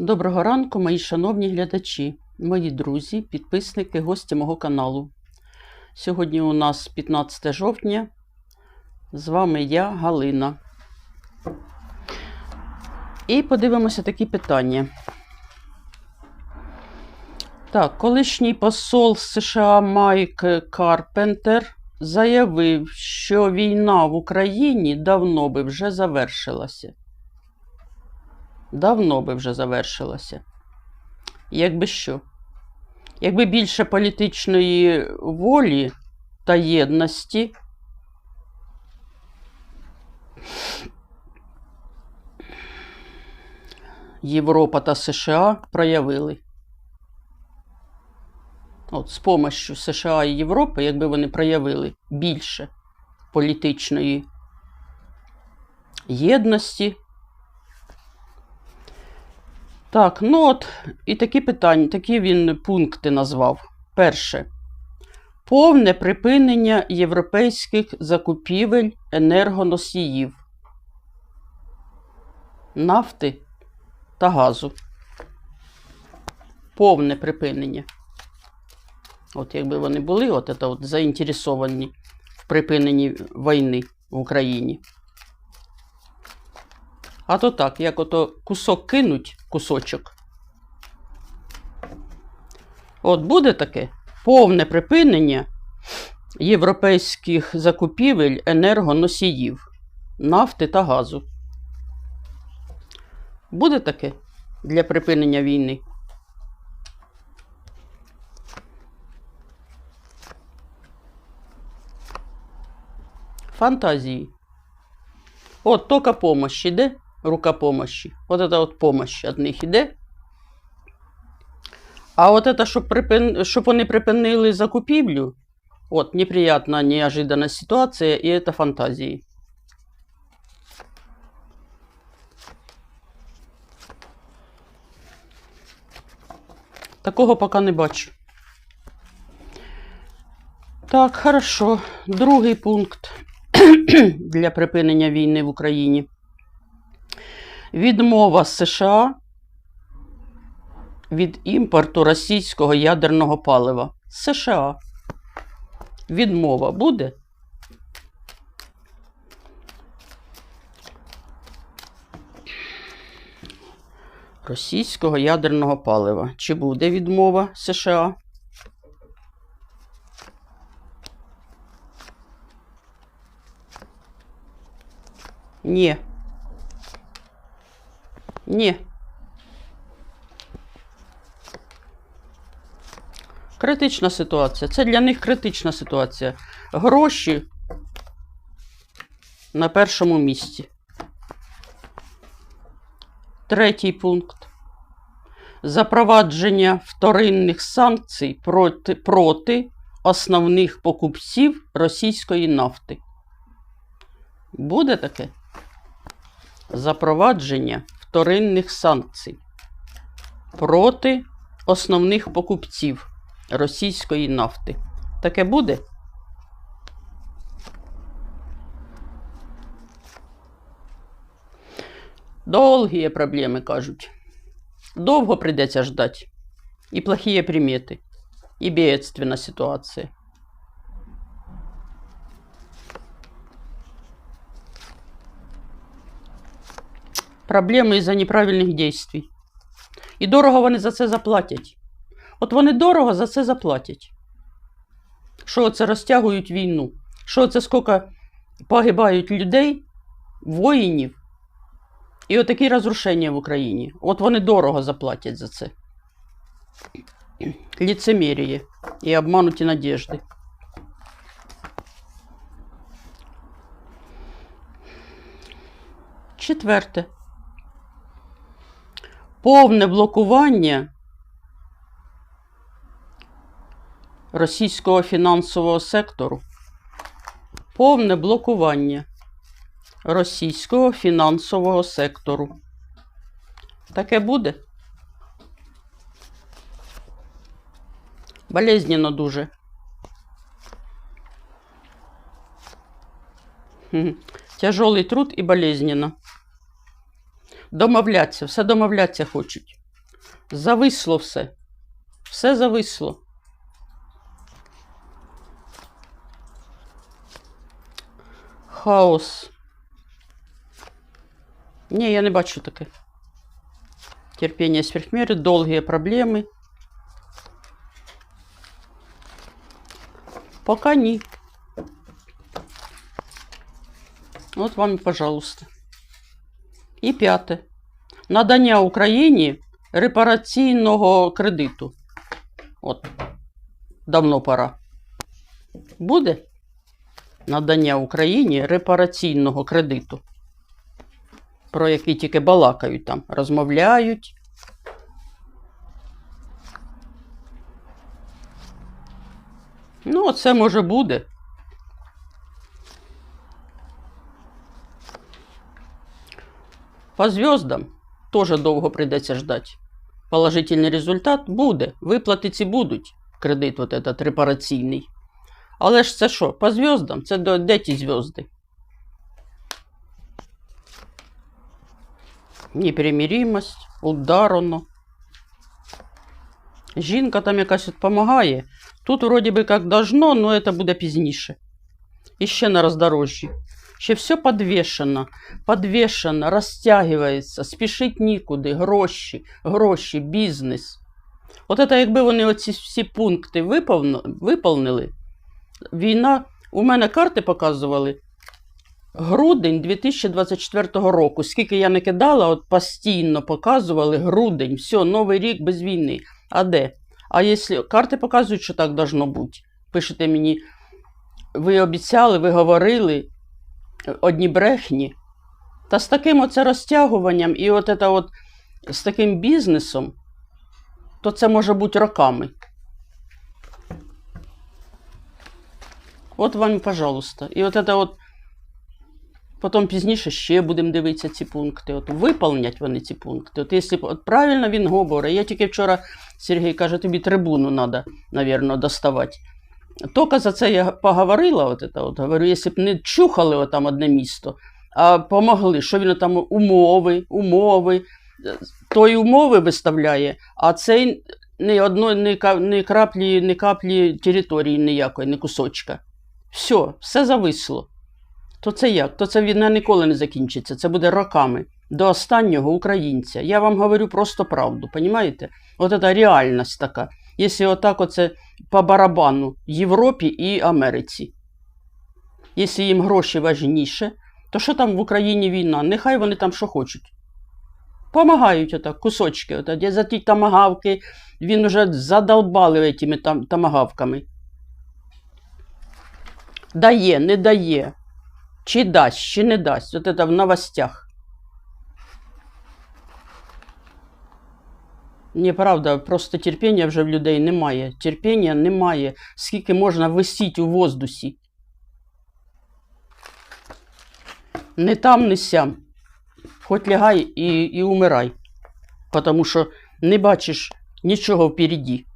Доброго ранку, мої шановні глядачі, мої друзі, підписники, гості мого каналу. Сьогодні у нас 15 жовтня. З вами я, Галина. І подивимося такі питання. Так, колишній посол США Майк Карпентер заявив, що війна в Україні давно би вже завершилася. Давно би вже завершилася. Якби що? Якби більше політичної волі та єдності. Європа та США проявили. От з помощью США і Європи, якби вони проявили більше політичної єдності. Так, ну от і такі питання, такі він пункти назвав. Перше. Повне припинення європейських закупівель енергоносіїв, нафти та газу. Повне припинення. От якби вони були от, от заінтересовані в припиненні війни в Україні. А то так, як ото кусок кинуть, кусочок. От буде таке повне припинення європейських закупівель енергоносіїв, нафти та газу. Буде таке для припинення війни? Фантазії. От тільки помощь іде, рука помощі. От це от помощь від них іде. А от це, щоб, припин... щоб вони припинили закупівлю, от неприятна, неожиданна ситуація, і це фантазії. Такого поки не бачу. Так, хорошо. Другий пункт для припинення війни в Україні. Відмова США від імпорту російського ядерного палива. США. Відмова буде? Російського ядерного палива. Чи буде відмова США? Ні. Ні. Критична ситуація. Це для них критична ситуація. Гроші на першому місці. Третій пункт. Запровадження вторинних санкцій проти, проти основних покупців російської нафти. Буде таке? Запровадження вторинних санкцій проти основних покупців російської нафти. Таке буде? Довгі проблеми, кажуть. Довго прийдеться ждати. І плохі примети, і бедственна ситуація. Проблеми із-за неправильних дій. І дорого вони за це заплатять. От вони дорого за це заплатять. Що це розтягують війну? Що це скільки погибають людей, воїнів, і отакі розрушення в Україні. От вони дорого заплатять за це. Ліцемір'я і обмануті надіжди. Четверте. Повне блокування російського фінансового сектору. Повне блокування російського фінансового сектору. Таке буде? Болезненно дуже. Мгм. Тяжелий труд і болезненно. Домовляться, все домовляться хочуть. Зависло все. Все зависло. Хаос. Ні, я не бачу таке. Терпіння сверхміри, довгі проблеми. Пока ні. От вам, і пожалуйста. І п'яте. Надання Україні репараційного кредиту. От. Давно пора. Буде надання Україні репараційного кредиту, про який тільки балакають там, розмовляють. Ну, оце може буде. По зв'яздам теж довго прийдеться ждати. Положительний результат буде. Виплати ці будуть. Кредит вот этот репараційний. Але ж це що? По зв'яздам? Це де ті зв'язди? Непримиримость, ударено. Жінка там якась допомагає. Тут вроді би як должно, але це буде пізніше. І на роздорожжі. Ще все подвешено, подвешено, розтягується, спішить нікуди, гроші, гроші, бізнес. От це якби вони оці всі пункти виповнили, війна, у мене карти показували грудень 2024 року. Скільки я не кидала, от постійно показували грудень, все, новий рік без війни. А де? А якщо карти показують, що так должно бути. Пишете мені, ви обіцяли, ви говорили одні брехні. Та з таким оце розтягуванням і от це от, з таким бізнесом, то це може бути роками. От вам, пожалуйста. І от це от потім пізніше ще будемо дивитися ці пункти. От виповнять вони ці пункти. От якщо от правильно він говорить, я тільки вчора Сергій каже, тобі трибуну треба, мабуть, доставати. Тільки за це я поговорила, от це, от, говорю, якщо б не чухали отам одне місто, а помогли, що він там умови, умови, той умови виставляє, а цей ні одної, ні, ні краплі, ні каплі території ніякої, ні кусочка. Все, все зависло. То це як? То це війна ніколи не закінчиться. Це буде роками до останнього українця. Я вам говорю просто правду, понімаєте? От це реальність така. Якщо отак оце по барабану Європі і Америці. Якщо їм гроші важніше, то що там в Україні війна? Нехай вони там що хочуть. Помагають отак, кусочки. Отак. За ті тамагавки, він вже задолбали тими там, тамагавками. Дає, не дає. Чи дасть, чи не дасть. От це в новостях. Ні, правда, просто терпіння вже в людей немає. Терпіння немає. Скільки можна висіти у воздусі. Не там, не сям. Хоч лягай і, і умирай. Тому що не бачиш нічого впереді.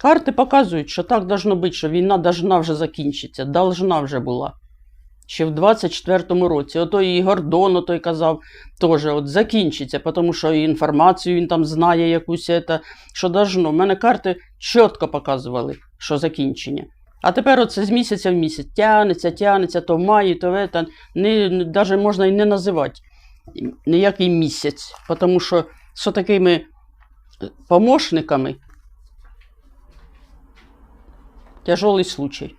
Карти показують, що так должно бути, що війна должна вже закінчитися. Должна вже була. Ще в 24-му році. Ото і Гордон той казав, теж от закінчиться, тому що інформацію він там знає якусь, это, що должно. У мене карти чітко показували, що закінчення. А тепер оце з місяця в місяць тянеться, тянеться, то в маї, то в не, можна і не називати ніякий місяць, тому що з такими помощниками тяжелий случай.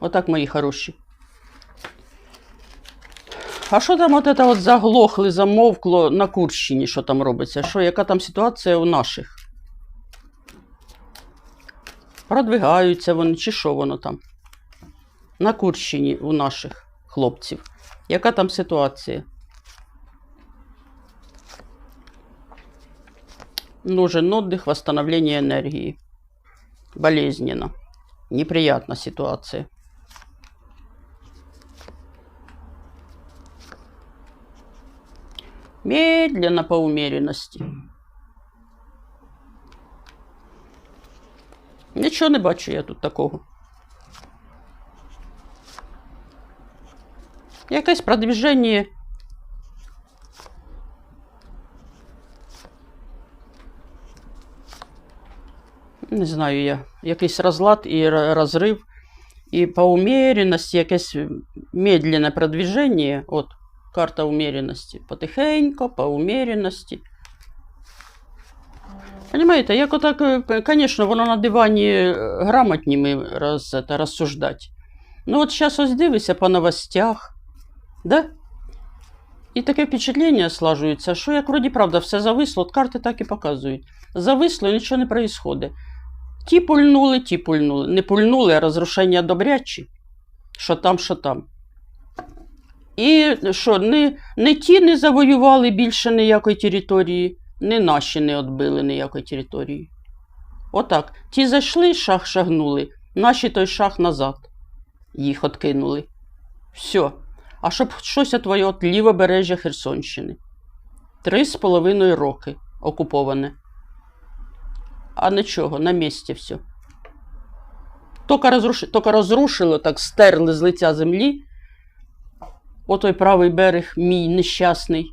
Отак, мої хороші. А що там от це от заглохли, замовкло на Курщині, що там робиться? Що, яка там ситуація у наших? Продвигаються вони, чи що воно там? На Курщині у наших хлопців. Яка там ситуація? Нужен отдых, восстановление энергии. Болезненно. Неприятна ситуация. Медленно по умеренности. Нічого не бачу я тут такого. Якесь продвіження. Не знаю я, якийсь розлад і розрив, і по умеренності якесь медленне продвіження. От карта умеренності. Потихеньку, по умеренності. Понимаєте, як отак, звісно, воно на дивані е, грамотніми роз, это, розсуждати. Ну от зараз ось дивися по новостях, да? І таке впечатлення слажується, що як вроді правда все зависло, от карти так і показують. Зависло і нічого не відбувається. Ті пульнули, ті пульнули. Не пульнули, а розрушення добрячі. Що там, що там. І що, не, не ті не завоювали більше ніякої території, не наші не відбили ніякої території. Отак. Ті зайшли, шах шагнули, наші той шах назад. Їх откинули. Все. А щоб щось твоє от лівобережжя Херсонщини. Три з половиною роки окуповане. А нічого, на місці все. Тільки, розруши, тільки розрушило, так стерли з лиця землі. Отой правий берег, мій нещасний,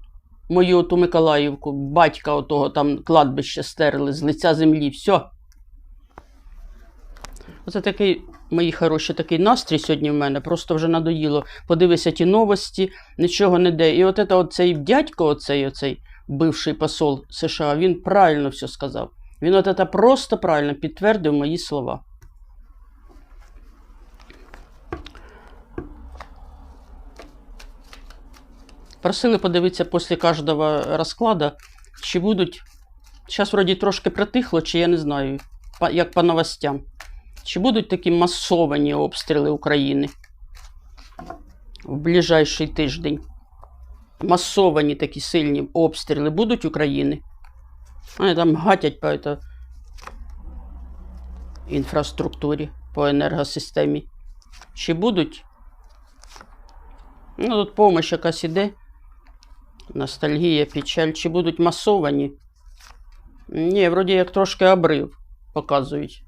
мою оту Миколаївку, батька отого там кладбище стерли з лиця землі. Все. Оце такий, мої хороші, такий настрій сьогодні в мене. Просто вже надоїло. Подивися ті новості, нічого не де. І от це оцей дядько, оцей, оцей бивший посол США, він правильно все сказав. Він от це просто правильно підтвердив мої слова. Просили подивитися після кожного розкладу, чи будуть. Зараз вроді трошки притихло, чи я не знаю, як по новостям. Чи будуть такі масовані обстріли України в ближайший тиждень? Масовані такі сильні обстріли будуть України? Вони там гатять по это, інфраструктурі, по енергосистемі. Чи будуть? Ну, тут допомога якась іде. Ностальгія, печаль. Чи будуть масовані? Ні, вроді як трошки обрив показують.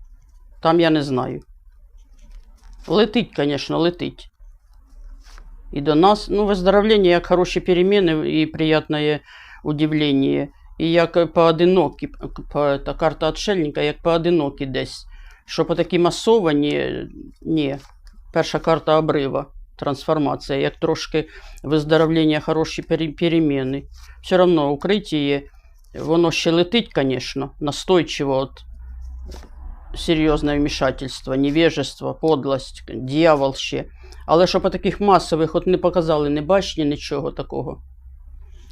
Там я не знаю. Летить, звісно, летить. І до нас, ну, виздоровлення, як хороші переміни і приємне удивлення. І як поодинокі, по, та карта отшельника, як поодинокі десь. Що по такі масовані, ні. Перша карта обрива, трансформація, як трошки виздоровлення, хороші пере- переміни. Все одно укриття, воно ще летить, звісно, настойчиво от серйозне вмішательство, невежество, подлость, дьявол ще. Але що по таких масових от не показали ні башні, нічого такого.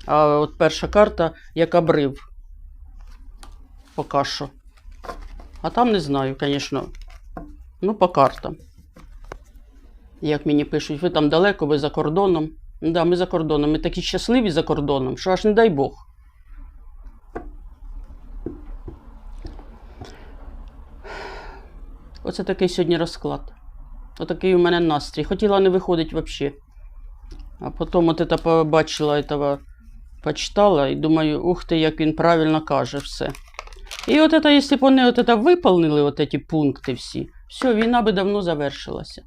А от перша карта як обрив. Поки що. А там не знаю, звісно. Ну, по картам. Як мені пишуть, ви там далеко, ви за кордоном. Да, ми за кордоном. Ми такі щасливі за кордоном, що аж не дай Бог. Оце такий сьогодні розклад. Отакий у мене настрій. Хотіла не виходить взагалі. А потім от це побачила этого, почитала і думаю, ух ти, як він правильно каже все. І от це, якщо б вони от це виповнили, от ці пункти всі, все, війна би давно завершилася.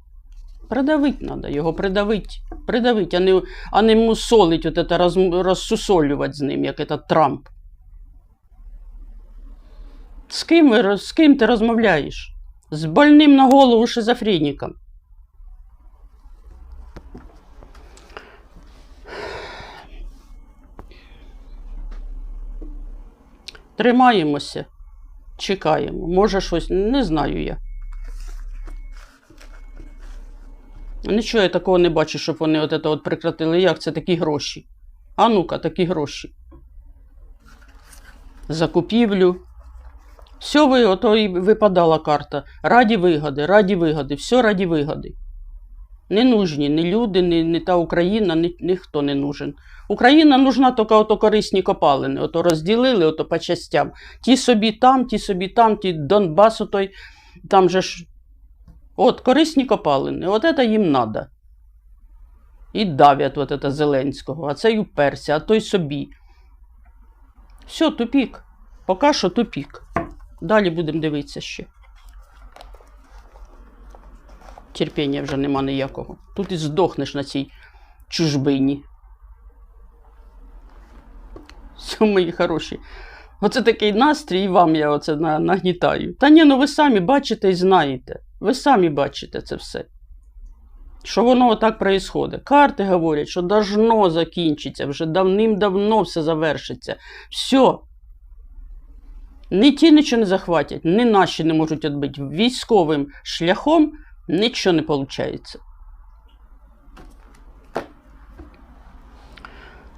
Придавить треба, його придавить. Придавить, а не, а не мусолить, от це роз, розсусолювати з ним, як це Трамп. З ким, з ким ти розмовляєш? З больним на голову шизофреніком. Тримаємося, чекаємо. Може щось, не знаю я. Нічого я такого не бачу, щоб вони от це от прекратили. Як це такі гроші? А ну-ка, такі гроші. Закупівлю. Все ви, ото і випадала карта. Раді вигоди, раді вигоди, все раді вигоди. Не нужні ні люди, ні, ні та Україна, ні, ніхто не нужен. Україна нужна тільки ото корисні копалини. Ото розділили ото по частям. Ті собі там, ті собі там, ті Донбасу той, там же ж. От корисні копалини, от це їм треба. І давлять от це Зеленського, а цей уперся, а той собі. Все, тупік. Поки що тупік. Далі будемо дивитися ще. Терпіння вже нема ніякого. Тут і здохнеш на цій чужбині. Все, мої хороші. Оце такий настрій, і вам я оце нагнітаю. Та ні, ну ви самі бачите і знаєте. Ви самі бачите це все. Що воно отак происходить. Карти говорять, що должно закінчиться, вже давним-давно все завершиться. Все. Ні ті нічого не захватять, ні наші не можуть відбити. Військовим шляхом нічого не виходить.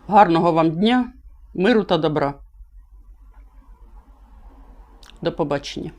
Гарного вам дня, миру та добра. До побачення.